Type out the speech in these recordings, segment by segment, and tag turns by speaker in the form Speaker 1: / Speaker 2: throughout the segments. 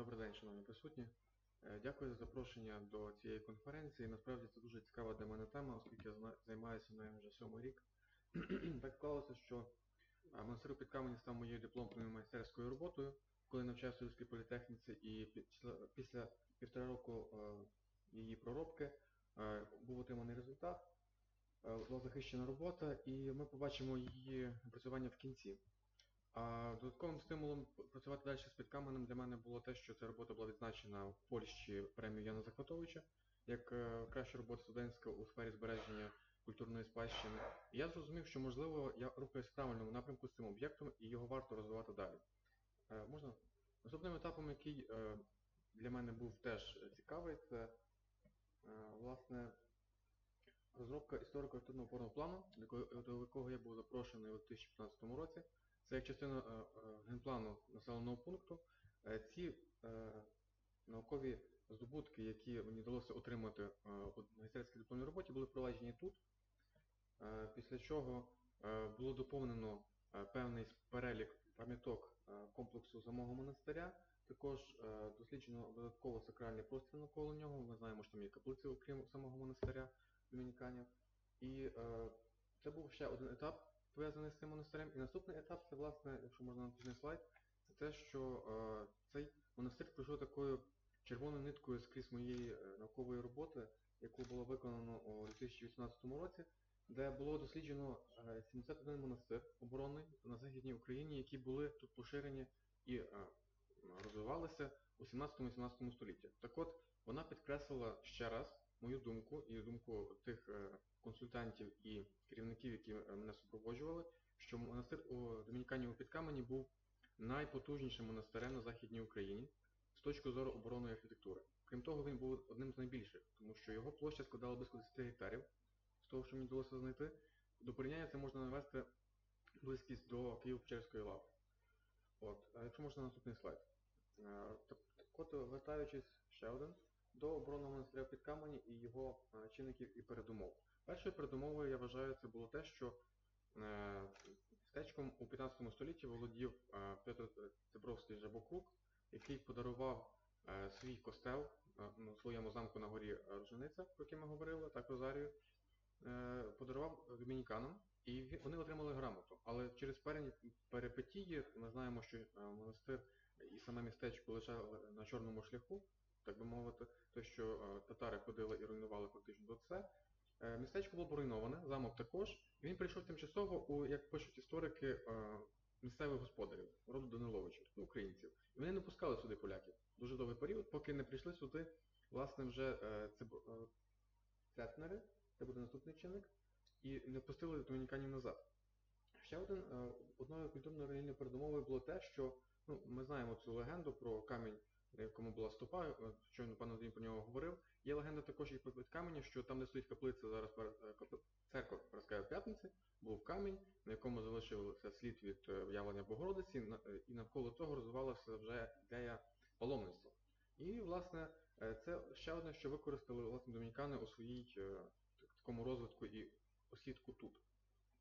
Speaker 1: Добрий день, шановні присутні. Е, Дякую за запрошення до цієї конференції. Насправді це дуже цікава для мене тема, оскільки я займаюся нею вже сьомий рік. так склалося, що е, монастир у Підкамені став моєю дипломною майстерською роботою, коли навчався у Львівській політехніці, і після, півтора року е, її проробки був отриманий результат. Була захищена робота, і ми побачимо її опрацювання в кінці. А додатковим стимулом працювати далі з підкаменем для мене було те, що ця робота була відзначена в Польщі премією Яна Захватовича як е, краща робота студентська у сфері збереження культурної спадщини. І я зрозумів, що можливо я рухаюсь в правильному напрямку з цим об'єктом і його варто розвивати далі. Е, Можна? Наступним етапом, який е, для мене був теж цікавий, це власне розробка історико-культурного опорного плану, до якого я був запрошений у 2015 році. Це як частина е, е, генплану населеного пункту. Е, Ці наукові здобутки, які мені вдалося отримати у магістерській дипломній роботі, були впроваджені тут. Після чого було доповнено певний перелік пам'яток комплексу самого монастиря. Також досліджено додатково сакральний простір навколо нього. Ми знаємо, що там є каплиці, окрім самого монастиря домініканів. І це був ще один етап пов'язаний з цим монастирем. І наступний етап це, власне, якщо можна наступний слайд, це те, що е, цей монастир пройшов такою червоною ниткою скрізь моєї е, наукової роботи, яку було виконано у 2018 році, де було досліджено е, 71 монастир оборонний на Західній Україні, які були тут поширені і е, розвивалися у 17-18 столітті. Так от, вона підкреслила ще раз мою думку і думку тих е, консультантів і керівників, які е, мене супроводжували, що монастир у Домініканів у Підкамені був найпотужнішим монастирем на Західній Україні з точки зору оборонної архітектури. Крім того, він був одним з найбільших, тому що його площа складала близько 10 гектарів, з того, що мені вдалося знайти. До порівняння це можна навести близькість до Києво-Печерської лави. От, якщо можна наступний слайд. Е, так от, вертаючись ще один, до оборонного монастиря під камені і його е, чинників і передумов. Першою передумовою, я вважаю, це було те, що е, містечком у 15 столітті володів е, Петр Цибровський Жабокрук, який подарував свій костел е, ну, своєму замку на горі Рожениця, про який ми говорили, так Розарію, подарував домініканам, і вони отримали грамоту. Але через певні перипетії ми знаємо, що монастир і саме містечко лежали на чорному шляху, так би мовити, те, що е, татари ходили і руйнували фактично це. Е, Містечко було поруйноване, замок також. Він прийшов тимчасово у, як пишуть історики, е, місцевих господарів, роду Даниловичів, тобто українців. І вони не пускали сюди поляків дуже довгий період, поки не прийшли сюди, власне, вже циб- цетнери, це буде наступний чинник, і не пустили домініканів назад. Ще один, одною культурною релігійною передумовою було те, що ну, ми знаємо цю легенду про камінь, на якому була стопа, е, щойно пан Андрій про нього говорив. Є легенда також і про від каменя, що там, де стоїть каплиця, зараз е, церква Параская П'ятниці, був камінь, на якому залишився слід від е, явлення Богородиці, е, і навколо того розвивалася вже ідея паломництва. І, власне, е, це ще одне, що використали власне домінікани у своїй е, такому розвитку і осідку тут.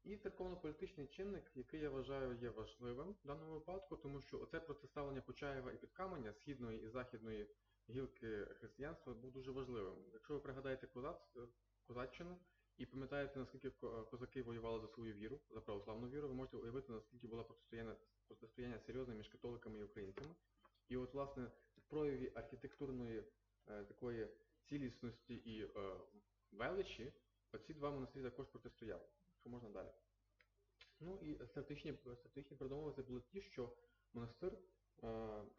Speaker 1: І церковно-політичний чинник, який я вважаю є важливим в даному випадку, тому що оце протиставлення Почаєва і Підкаменя, східної і західної гілки християнства, був дуже важливим. Якщо ви пригадаєте козац, е, козаччину і пам'ятаєте, наскільки козаки воювали за свою віру, за православну віру, ви можете уявити, наскільки було протистояння, протистояння серйозне між католиками і українцями. І от, власне, в прояві архітектурної е, такої цілісності і е, величі, оці два монастирі також протистояли. Що можна далі? Ну і стратегічні, стратегічні передумови були ті, що монастир е,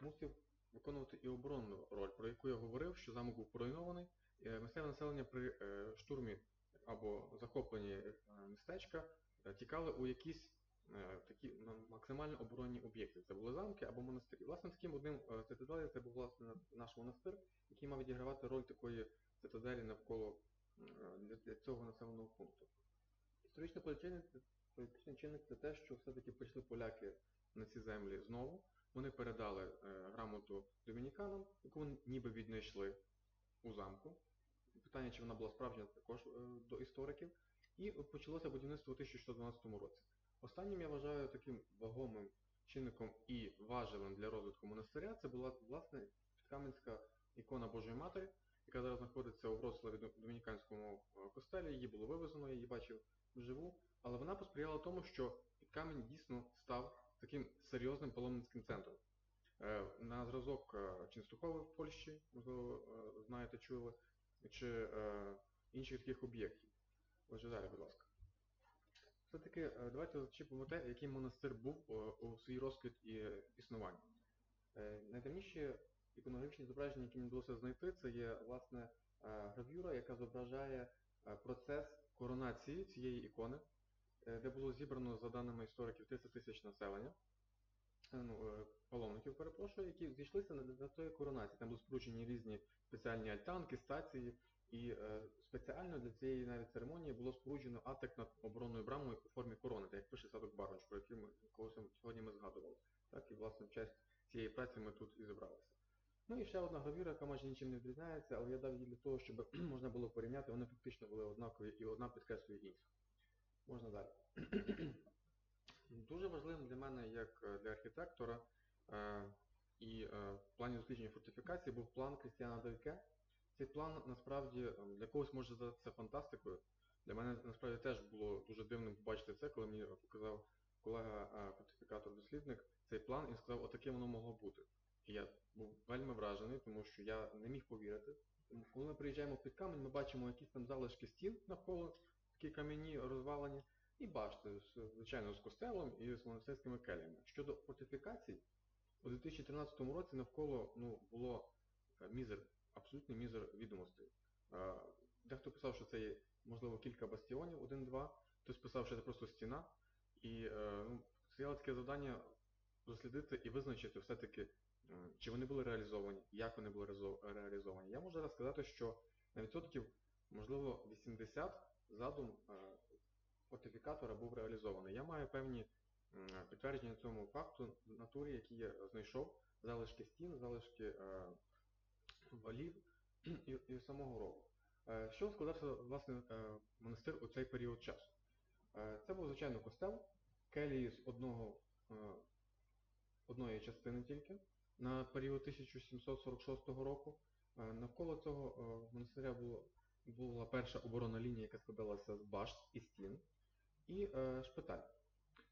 Speaker 1: мусив виконувати і оборонну роль, про яку я говорив, що замок був поруйнований. Е, місцеве населення при е, штурмі або захопленні е, містечка е, тікали у якісь е, такі ну, максимально оборонні об'єкти. Це були замки або монастирі. Власне, таким одним е, цитаделі це був власне наш монастир, який мав відігравати роль такої цитаделі навколо е, для цього населеного пункту. Історичний політичний, чинник це те, що все-таки прийшли поляки на ці землі знову. Вони передали е, грамоту домініканам, яку вони ніби віднайшли у замку. Питання, чи вона була справжня, також е, до істориків. І почалося будівництво у 1612 році. Останнім я вважаю таким вагомим чинником і важелем для розвитку монастиря це була власне Підкам'янська ікона Божої Матері, яка зараз знаходиться у Вроцлаві До- Домініканському е, костелі. Її було вивезено, я її бачив вживу. Але вона посприяла тому, що Підкамінь дійсно став таким серйозним паломницьким центром. Е, На зразок е, Ченстухови в Польщі, можливо, е, знаєте, чули, чи інших таких об'єктів. Отже, далі, будь ласка. Все-таки давайте зачіпимо те, який монастир був у свій розквіт і існуванні. Найдавніші іконографічні зображення, які мені вдалося знайти, це є власне гравюра, яка зображає процес коронації цієї ікони, е, де було зібрано, за даними істориків, 300 тисяч населення, е, ну, е, паломників, перепрошую, які зійшлися на, на тої коронації. Там були споруджені різні спеціальні альтанки, стації, і е, спеціально для цієї навіть церемонії було споруджено атик над оборонною брамою у формі корони, так як пише садок Баронч, про який ми сьогодні ми згадували. Так, і власне в честь цієї праці ми тут і зібралися. Ну і ще одна гравюра, яка майже нічим не відрізняється, але я дав її для того, щоб можна було порівняти, вони фактично були однакові і одна підкреслює іншу. Можна далі. Дуже важливим для мене, як е, для архітектора, е, і е, в плані дослідження фортифікації був план Крістіана Дельке. Цей план насправді е, для когось може здатися фантастикою. Для мене насправді теж було дуже дивним побачити це, коли мені показав колега фортифікатор-дослідник цей план і сказав, отаке воно могло бути. Я був вельми вражений, тому що я не міг повірити. Коли ми приїжджаємо під камінь, ми бачимо якісь там залишки стін навколо, такі кам'яні розвалені, і башти, звичайно, з костелом і з монастирськими келями. Щодо фортифікацій, у 2013 році навколо ну, було е, мізер, абсолютний мізер відомостей. Е, Дехто писав, що це є, можливо, кілька бастіонів, один-два, хтось писав, що це просто стіна. І е, ну, стояло таке завдання дослідити і визначити все-таки, чи вони були реалізовані, як вони були реалізовані. Я можу зараз сказати, що на відсотків, можливо, 80 задум е, фортифікатора був реалізований. Я маю певні підтвердження цьому факту натурі, які я знайшов, залишки стін, залишки е, валів і, і самого рову. Е, Що складався власне е, монастир у цей період часу? Е, Це був, звичайно, костел, келії з одного, е, одної частини тільки на період 1746 року. Е, Навколо цього е, монастиря було, була перша оборонна лінія, яка складалася з башт і стін, і е, шпиталь.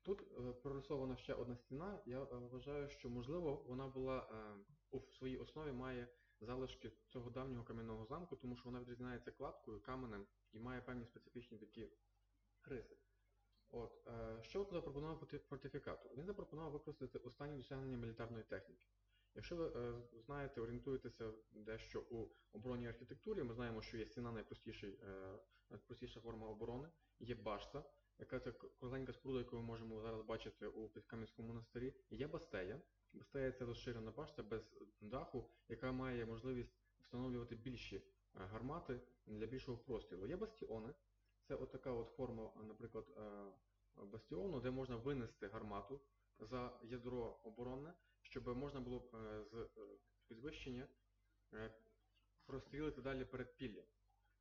Speaker 1: Тут прорисована ще одна стіна. Я вважаю, що можливо вона була у своїй основі має залишки цього давнього кам'яного замку, тому що вона відрізняється кладкою, каменем і має певні специфічні такі риси. От, що запропонував форти- фортифікатор? Він запропонував використати останні досягнення мілітарної техніки. Якщо ви е, знаєте, орієнтуєтеся дещо у оборонній архітектурі, ми знаємо, що є стіна е, найпростіша форма оборони, є башта, яка це кругленька споруда, яку ми можемо зараз бачити у Підкам'янському монастирі, є бастея. Бастея це розширена башта без даху, яка має можливість встановлювати більші е, гармати для більшого прострілу. Є бастіони, це отака от форма, наприклад, бастіону, де можна винести гармату за ядро оборонне, щоб можна було б е, з е, підвищення е, прострілити далі перед піллям,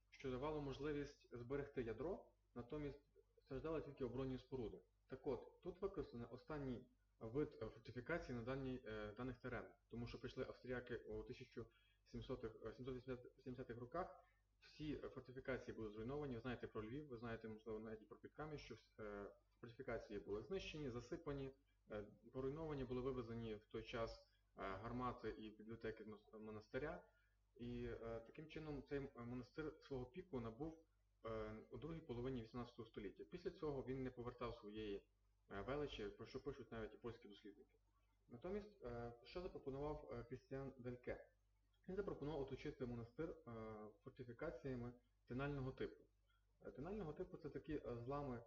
Speaker 1: що давало можливість зберегти ядро, натомість страждали тільки оборонні споруди. Так от, тут використаний останній вид е, фортифікації на даній, е, даних теренах, тому що прийшли австріяки у 1770-х роках, всі е, фортифікації були зруйновані. Ви знаєте про Львів, ви знаєте, можливо, навіть про Підкам'я, що е, фортифікації були знищені, засипані, е, поруйновані, були вивезені в той час е, гармати і бібліотеки монастиря. І е, таким чином цей монастир свого піку набув е, у другій половині 18 століття. Після цього він не повертав своєї е, величі, про що пишуть навіть і польські дослідники. Натомість, е, що запропонував е, Крістіан Дельке? Він запропонував оточити монастир е, фортифікаціями тинального типу. Е, Тинального типу це такі е, злами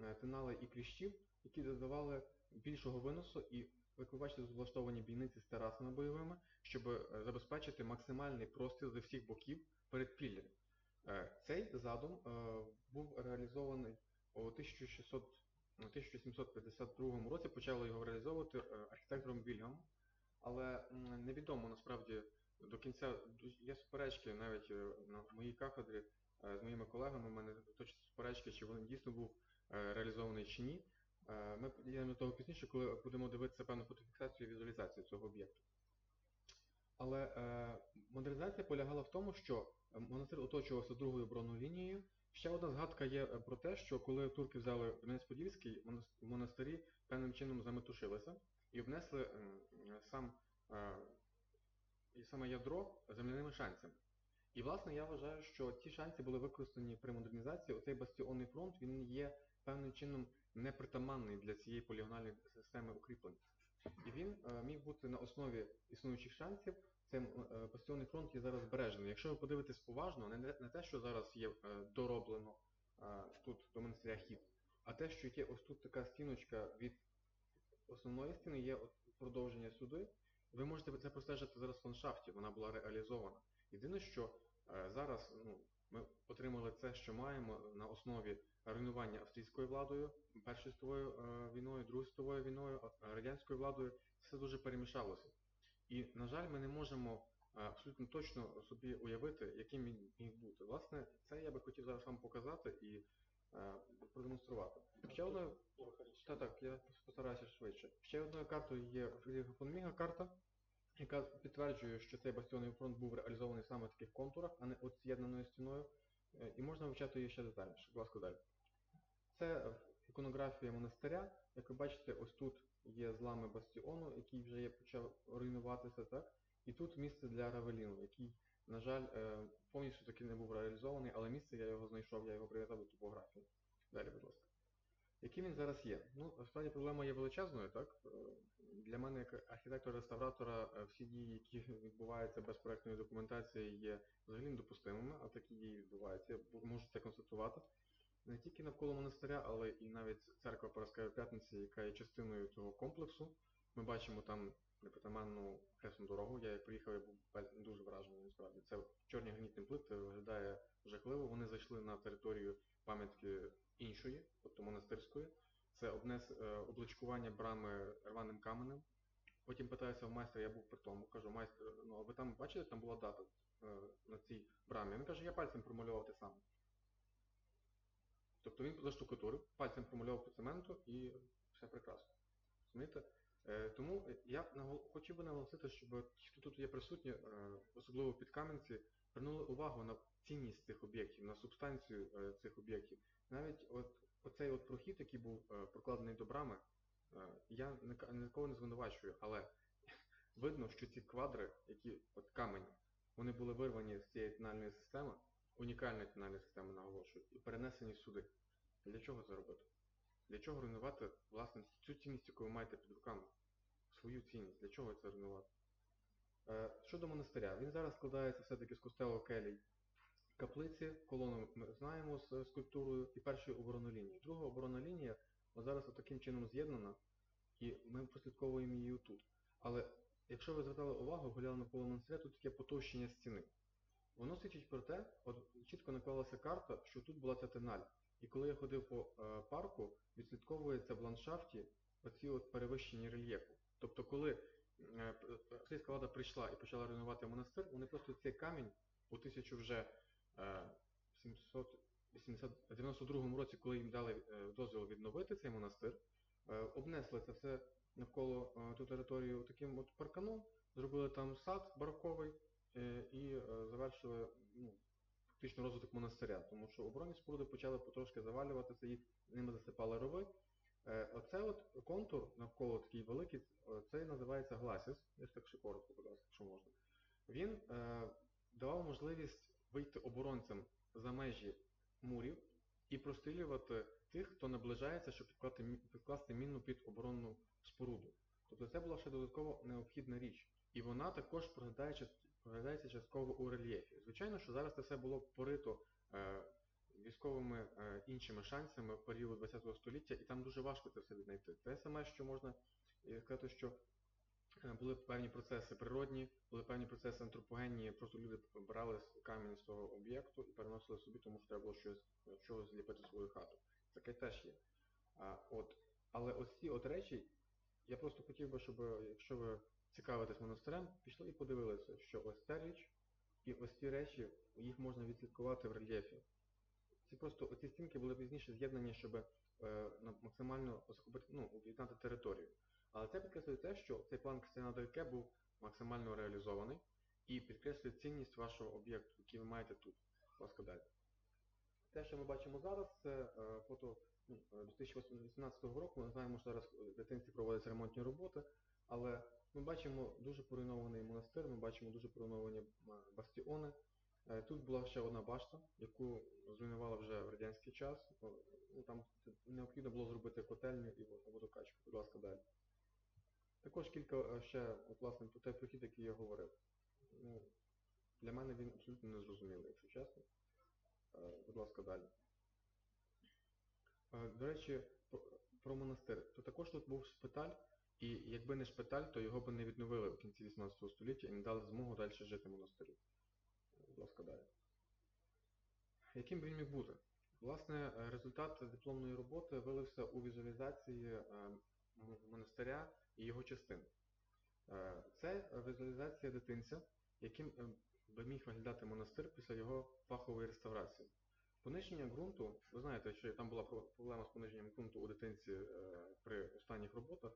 Speaker 1: е, тинали і кліщів, які додавали більшого виносу і, як ви бачите, тут влаштовані бійниці з терасами бойовими, щоб е, забезпечити максимальний простір зі всіх боків перед піллям. Е, Цей задум е, був реалізований у 1600 у 1752 році, почали його реалізовувати архітектором Вільгамом, але невідомо насправді до кінця є суперечки навіть на моїй кафедрі з моїми колегами. У мене точно суперечки, чи він дійсно був реалізований чи ні. Е, Ми підійдемо до того пізніше, коли будемо дивитися певну фотофіксацію і візуалізацію цього об'єкту. Але е, модернізація полягала в тому, що е, монастир оточувався другою оборонною лінією. Ще одна згадка є е, про те, що коли турки взяли Кам'янець-Подільський, монастирі певним чином заметушилися і обнесли сам, е, і саме ядро земляними шанцями. І власне я вважаю, що ті шанси були використані при модернізації. Оцей бастіонний фронт він є певним чином непритаманний для цієї полігональної системи укріплень. І він е, міг бути на основі існуючих шансів. Цей е, бастіонний фронт є зараз збережений. Якщо ви подивитесь уважно, не, те, що зараз є е, дороблено тут до монастиря хід, а те, що є ось тут така стіночка від основної стіни, є продовження сюди. Ви можете це простежити зараз в ландшафті, вона була реалізована. Єдине, що зараз ну, ми отримали це, що маємо на основі руйнування австрійською владою, Першою світовою е, війною, Другою світовою війною, радянською владою, це дуже перемішалося. І, на жаль, ми не можемо е, абсолютно точно собі уявити, яким він міг бути. Власне, це я би хотів зараз вам показати і е, продемонструвати. Ще одною, та так, я постараюся швидше. Ще одною картою є Фрідріха фон Міга карта, яка підтверджує, що цей бастіонний фронт був реалізований саме в таких контурах, а не от з'єднаною стіною. Е, І можна вивчати її ще детальніше. Будь ласка, далі. Це іконографія монастиря. Як ви бачите, ось тут є злами бастіону, який вже почав руйнуватися, так? І тут місце для Равеліну, який, на жаль, е, повністю таки не був реалізований, але місце я його знайшов, я його прив'язав до топографії. Далі, будь ласка. Яким він зараз є? Ну, насправді проблема є величезною, так? Е, Для мене, як архітектора-реставратора, е, всі дії, які відбуваються без проектної документації, є взагалі недопустимими, а такі дії відбуваються. Я можу це констатувати. Не тільки навколо монастиря, але і навіть церква Параскевої П'ятниці, яка є частиною цього комплексу. Ми бачимо там непритаманну хресну дорогу. Я як приїхав, я був дуже вражений насправді. Це чорні гранітні плити, виглядає жахливо. Вони зайшли на територію пам'ятки іншої, тобто монастирської. Це обнес е, обличкування брами рваним каменем. Потім питаюся в майстра, я був при тому, кажу, майстер, ну а ви там бачили, там була дата е, на цій брамі. Він каже, я пальцем промалював те саме. Тобто він заштукатурив, пальцем промальовував по цементу і все прекрасно. Розумієте? Е, тому я хотів би наголосити, щоб ті, хто тут є присутні, е, особливо під Кам'янці, звернули увагу на цінність цих об'єктів, на субстанцію е, цих об'єктів. Навіть от оцей от прохід, який був прокладений до брами, я нікого не звинувачую, але видно, що ці квадри, які от камені, вони були вирвані з цієї тональної системи, унікальної тональної системи наголошую, і перенесені сюди. Для чого це робити? Для чого руйнувати, власне, цю цінність, яку ви маєте під руками? Свою цінність. Для чого це руйнувати? Е, щодо монастиря, він зараз складається все-таки з костелу келій каплиці, колону ми знаємо з е, скульптурою і першої оборонної лінії. Друга оборонна лінія зараз таким чином з'єднана, і ми прослідковуємо її тут. Але якщо ви звертали увагу, гуляли навколо монастиря, тут таке потовщення стіни. Воно свідчить про те, от чітко наклалася карта, що тут була ця теналь. І коли я ходив по е, парку, відслідковується в ландшафті оці от перевищені рельєфу. Тобто, коли е, австрійська влада прийшла і почала руйнувати монастир, вони просто цей камінь у 1000 вже е, 792 році, коли їм дали дозвіл відновити цей монастир, обнесли це все навколо ту територію таким от парканом, зробили там сад бароковий і завершили ну, фактично розвиток монастиря, тому що оборонні споруди почали потрошки завалюватися, їх ними засипали рови. Е, Оце от контур навколо такий великий, е, це називається гласіс, я ж так ще коротко, будь якщо можна. Він е, давав можливість вийти оборонцям за межі мурів і прострілювати тих, хто наближається, щоб підкласти, підкласти міну під оборонну споруду. Тобто це була ще додатково необхідна річ. І вона також проглядає част- проглядається частково у рельєфі. Звичайно, що зараз це все було порито е, військовими е, іншими шансами в період ХХ століття, і там дуже важко це все віднайти. Те саме, що можна е, сказати, що були певні процеси природні, були певні процеси антропогенні, просто люди брали камінь з того об'єкту і переносили собі, тому що треба було щось, чогось зліпити свою хату. Таке теж є. А, от. Але ось ці от речі, я просто хотів би, щоб, якщо ви цікавитесь монастирем, пішли і подивилися, що ось ця річ і ось ці речі, їх можна відслідкувати в рельєфі. Ці просто оці стінки були пізніше з'єднані, щоб е, максимально ну, об'єднати територію. Але це підкреслює те, що цей план Кристина Дальке був максимально реалізований і підкреслює цінність вашого об'єкту, який ви маєте тут. Будь ласка, далі. Те, що ми бачимо зараз, це е, фото ну, е, 2018 року. Ми знаємо, що зараз в дитинстві проводяться ремонтні роботи, але ми бачимо дуже поруйнований монастир, ми бачимо дуже поруйновані бастіони. Е, Тут була ще одна башта, яку зруйнували вже в радянський час. Ну, там необхідно було зробити котельню і вод- водокачку. Будь ласка, далі. Також кілька е, ще, власне, той прохід, який я говорив. Ну, для мене він абсолютно незрозумілий, якщо чесно. Е, Будь ласка, далі. Е, До речі, про монастир. То також тут був шпиталь, і якби не шпиталь, то його б не відновили в кінці 18 століття і не дали змогу далі жити монастирю. Будь ласка, далі. Яким би він міг бути? Власне, результат дипломної роботи вилився у візуалізації е, монастиря і його частин. Е, Це візуалізація дитинця, яким е, би міг виглядати монастир після його фахової реставрації. Пониження ґрунту, ви знаєте, що там була проблема з пониженням ґрунту у дитинці при останніх роботах,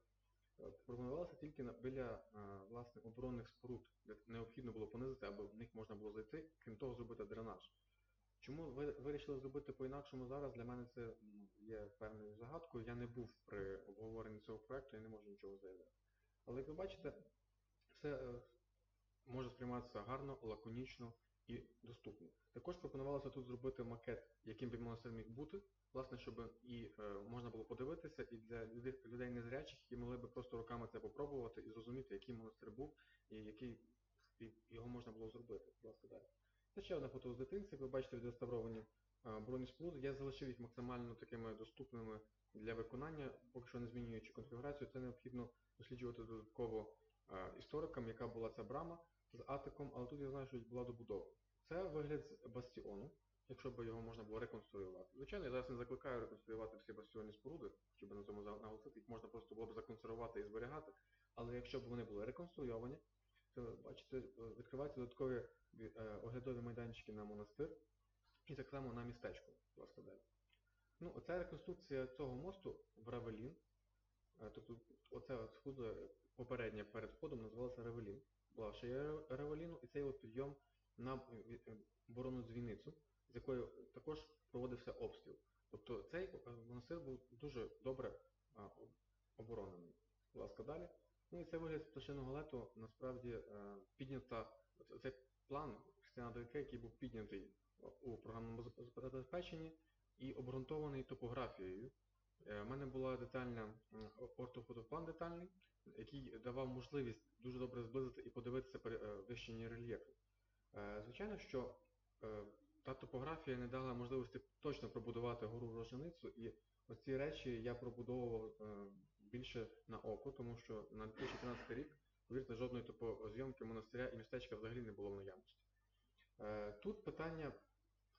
Speaker 1: пропонувалося тільки біля е, власне, оборонних споруд, де необхідно було понизити, аби в них можна було зайти, крім того, зробити дренаж. Чому ви вирішили зробити по-інакшому зараз? Для мене це є певною загадкою. Я не був при обговоренні цього проекту і не можу нічого заявити. Але як ви бачите, все е, може сприйматися гарно, лаконічно і доступно. Також пропонувалося тут зробити макет, яким би монастир міг бути, власне, щоб і е, можна було подивитися, і для людей, незрячих, які могли би просто руками це попробувати і зрозуміти, який монастир був і який його можна було зробити. Ласка, далі. Це ще одна фото з дитинці, ви бачите, відреставровані е, бронні споруди. Я залишив їх максимально такими доступними для виконання, поки що не змінюючи конфігурацію. Це необхідно досліджувати додатково е, історикам, яка була ця брама з атиком, але тут я знаю, що була добудова. Це вигляд з бастіону, якщо б його можна було реконструювати. Звичайно, я зараз не закликаю реконструювати всі бастіонні споруди, би на цьому наголосити, їх можна просто було б законсервувати і зберігати. Але якщо б вони були реконструйовані, то бачите, е, відкриваються додаткові е, оглядові майданчики на монастир і так само на містечко. Ну, оця реконструкція цього мосту в Равелін, е, тобто оце от попереднє перед входом називалося Равелін. Була ще є і цей от підйом на е, е, дзвіницю, з якою також проводився обстріл. Тобто цей е, монастир був дуже добре оборонений. Будь ласка, далі. Ну і цей вигляд пташиного лету насправді піднята, цей план Християна Дойке, який був піднятий у програмному забезпеченні і обґрунтований топографією. Е, У мене була детальна ортофотоплан детальний, який давав можливість дуже добре зблизити і подивитися пере- е, рельєфи. Е, Звичайно, що е, та топографія не дала можливості точно пробудувати гору роженицю, і ось ці речі я пробудовував е, більше на око, тому що на 2013 рік, повірте, жодної топозйомки монастиря і містечка взагалі не було в наявності. Е, Тут питання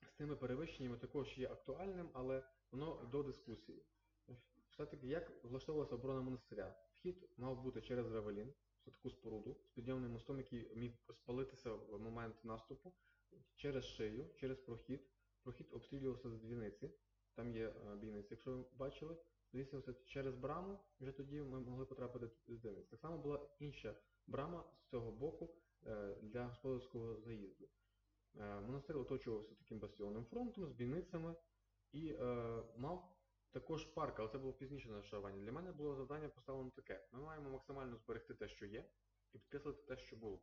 Speaker 1: з тими перевищеннями також є актуальним, але воно до дискусії. Все-таки як влаштовувалася оборона монастиря? Вхід мав бути через Равелін, це таку споруду з підйомним мостом, який міг спалитися в момент наступу, через шию, через прохід. Прохід обстрілювався з дзвіниці, там є е, бійниці, якщо ви бачили, здійснювався через браму, вже тоді ми могли потрапити з дзвіниці. Так само була інша брама з цього боку е, для господарського заїзду. Е, Монастир оточувався таким бастіонним фронтом з бійницями і мав також парк, але це було пізніше нашарування. Для мене було завдання поставлено таке. Ми маємо максимально зберегти те, що є, і підкреслити те, що було.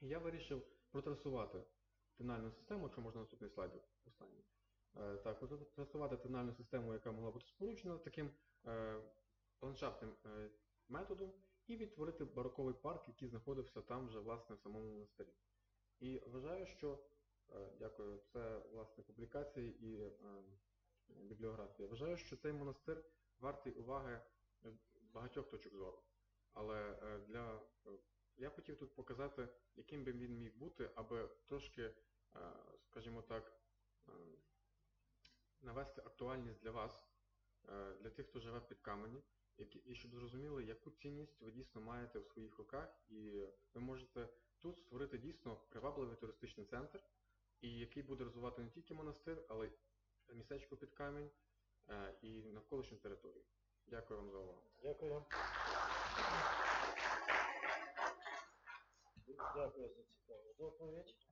Speaker 1: І я вирішив протрасувати тональну систему, якщо можна наступний слайд останній. Е, Так, протрасувати тональну систему, яка могла бути споручена таким е, ландшафтним е, методом, і відтворити бароковий парк, який знаходився там вже власне в самому монастирі. І вважаю, що дякую, це власне публікації і е, бібліографія. Вважаю, що цей монастир вартий уваги багатьох точок зору. Але е, для е, я хотів тут показати, яким би він міг бути, аби трошки, е, скажімо так, е, навести актуальність для вас, е, для тих, хто живе під камені, і щоб зрозуміли, яку цінність ви дійсно маєте в своїх руках, і ви можете тут створити дійсно привабливий туристичний центр, і який буде розвивати не тільки монастир, але містечко під камінь е, і навколишню територію. Дякую вам за увагу.
Speaker 2: Дякую. Дякую за цікаву доповідь.